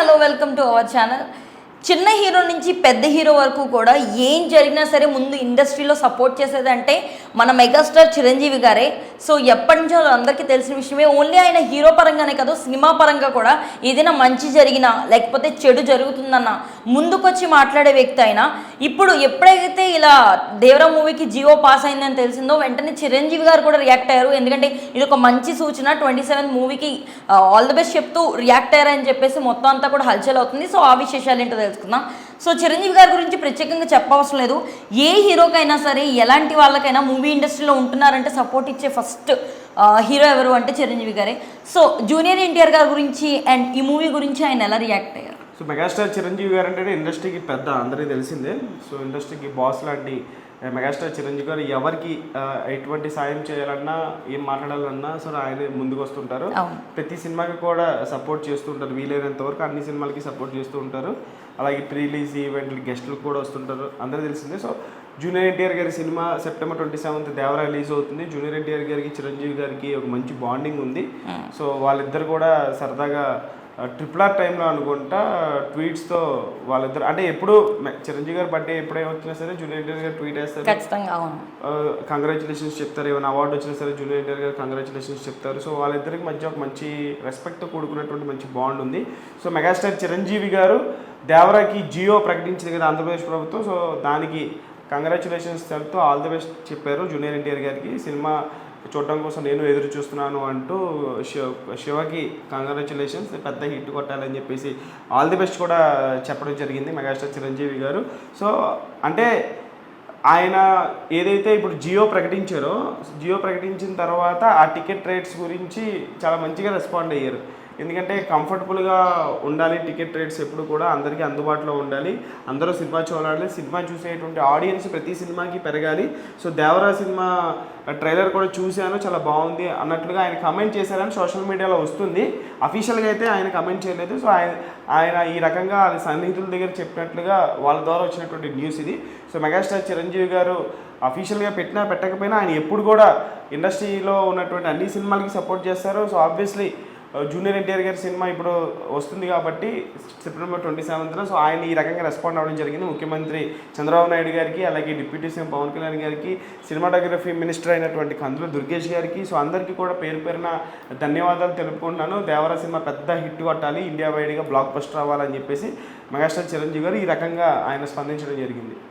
Hello welcome to our channel చిన్న hero నుంచి పెద్ద హీరో వరకు కూడా ఏం జరిగినా సరే ముందు ఇండస్ట్రీలో సపోర్ట్ చేసేదంటే మన మెగాస్టార్ చిరంజీవి గారే. సో ఎప్పటి నుంచో అందరికీ తెలిసిన విషయమే ఓన్లీ ఆయన హీరో పరంగానే కాదు సినిమా పరంగా కూడా ఏదైనా మంచి జరిగినా లేకపోతే చెడు జరుగుతుందన్న ముందుకొచ్చి మాట్లాడే వ్యక్తి అయినా ఇప్పుడు ఎప్పుడైతే ఇలా దేవరా మూవీకి జియో పాస్ అయిందని తెలిసిందో వెంటనే చిరంజీవి గారు కూడా రియాక్ట్ అయ్యారు. ఎందుకంటే ఇది ఒక మంచి సూచన ట్వంటీ సెవెన్ మూవీకి ఆల్ ద బెస్ట్ చెప్తూ రియాక్ట్ అయ్యారని చెప్పేసి మొత్తం అంతా కూడా హల్చల్ అవుతుంది. సో ఆ విశేషాలు ఏంటో తెలుసుకుందాం. సో చిరంజీవి గారి గురించి ప్రత్యేకంగా చెప్పవసరం లేదు. ఏ హీరోకైనా సరే ఎలాంటి వాళ్ళకైనా మూవీ ఇండస్ట్రీలో ఉంటున్నారంటే సపోర్ట్ ఇచ్చే ఫస్ట్ హీరో ఎవరు అంటే చిరంజీవి గారే. సో జూనియర్ ఎన్టీఆర్ గారి గురించి అండ్ ఈ మూవీ గురించి ఆయన ఎలా రియాక్ట్ అయ్యారు? సో మెగాస్టార్ చిరంజీవి గారు అంటే ఇండస్ట్రీకి పెద్ద అందరికీ తెలిసిందే. సో ఇండస్ట్రీకి బాస్ లాంటి మెగాస్టార్ చిరంజీవి గారు ఎవరికి ఎటువంటి సాయం చేయాలన్నా ఏం మాట్లాడాలన్నా సో ఆయన ముందుకు వస్తుంటారు. ప్రతి సినిమాకి కూడా సపోర్ట్ చేస్తూ ఉంటారు వీలైనంత వరకు అన్ని సినిమాలకి సపోర్ట్ చేస్తూ ఉంటారు. అలాగే ప్రీ రిలీజ్ ఈవెంట్లు గెస్టులు కూడా వస్తుంటారు. అందరూ తెలిసిందే. సో జూనియర్ ఎన్టీఆర్ గారి cinema September twenty seventh Devara release అవుతుంది. జూనియర్ ఎన్టీఆర్ గారికి చిరంజీవి గారికి ఒక మంచి బాండింగ్ ఉంది. సో వాళ్ళిద్దరు కూడా సరదాగా ట్రిపుల్ ఆర్ టైంలో అనుకుంటా ట్వీట్స్తో వాళ్ళిద్దరు అంటే ఎప్పుడు చిరంజీవి గారి బర్త్డే ఎప్పుడే వచ్చినా సరే జూనియర్ ఎన్టీఆర్ గారు ట్వీట్ వేస్తారు. ఖచ్చితంగా అవును. కంగ్రాచులేషన్స్ చెప్తారు. ఏమైనా అవార్డు వచ్చినా సరే జూనియర్ ఎన్టీఆర్ గారు కంగ్రాచులేషన్స్ చెప్తారు. సో వాళ్ళిద్దరికి మధ్య ఒక మంచి రెస్పెక్ట్తో కూడుకున్నటువంటి మంచి బాండ్ ఉంది. సో మెగాస్టార్ చిరంజీవి గారు దేవరాకి జియో ప్రకటించింది కదా ఆంధ్రప్రదేశ్ ప్రభుత్వం. సో దానికి కంగ్రాచులేషన్స్ తెలుపుతూ ఆల్ ది బెస్ట్ చెప్పారు జూనియర్ ఎన్టీఆర్ గారికి. సినిమా చూడడం కోసం నేను ఎదురు చూస్తున్నాను అంటూ శివ శివకి కంగ్రాచులేషన్స్ పెద్ద హిట్ కొట్టాలని చెప్పేసి ఆల్ ది బెస్ట్ కూడా చెప్పడం జరిగింది మెగాస్టార్ చిరంజీవి గారు. సో అంటే ఆయన ఏదైతే ఇప్పుడు జియో ప్రకటించారో జియో ప్రకటించిన తర్వాత ఆ టికెట్ రేట్స్ గురించి చాలా మంచిగా రెస్పాండ్ అయ్యారు. ఎందుకంటే కంఫర్టబుల్గా ఉండాలి టికెట్ రేట్స్ ఎప్పుడు కూడా అందరికీ అందుబాటులో ఉండాలి. అందరూ సినిమా చూడాలి. సినిమా చూసేటువంటి ఆడియన్స్ ప్రతి సినిమాకి పెరగాలి. సో దేవరా సినిమా ట్రైలర్ కూడా చూశాను. చాలా బాగుంది అన్నట్లుగా ఆయన కమెంట్ చేశారని సోషల్ మీడియాలో వస్తుంది. అఫీషియల్గా అయితే ఆయన కమెంట్ చేయలేదు. సో ఆయన ఆయన ఈ రకంగా అది సన్నిహితుల దగ్గర చెప్పినట్లుగా వాళ్ళ ద్వారా వచ్చినటువంటి న్యూస్ ఇది. సో మెగాస్టార్ చిరంజీవి గారు అఫీషియల్గా పెట్టినా పెట్టకపోయినా ఆయన ఎప్పుడు కూడా ఇండస్ట్రీలో ఉన్నటువంటి అన్ని సినిమాలకి సపోర్ట్ చేస్తారు. So obviously Uh, junior NTR గారి సినిమా ఇప్పుడు వస్తుంది కాబట్టి సెప్టెంబర్ ట్వంటీ సెవెంత్న సో ఆయన ఈ రకంగా రెస్పాండ్ అవ్వడం జరిగింది. ముఖ్యమంత్రి చంద్రబాబు నాయుడు గారికి అలాగే డిప్యూటీ సీఎం పవన్ కళ్యాణ్ గారికి సినిమాటోగ్రఫీ మినిస్టర్ అయినటువంటి కందుల దుర్గేష్ గారికి సో అందరికీ కూడా పేరు పేరున ధన్యవాదాలు తెలుపుకుంటున్నాను. దేవరా సినిమా పెద్ద హిట్ కొట్టాలి ఇండియా వైడ్గా బ్లాక్ బస్టర్ అవ్వాలని చెప్పేసి మెగాస్టార్ చిరంజీవి గారు ఈ రకంగా ఆయన స్పందించడం జరిగింది.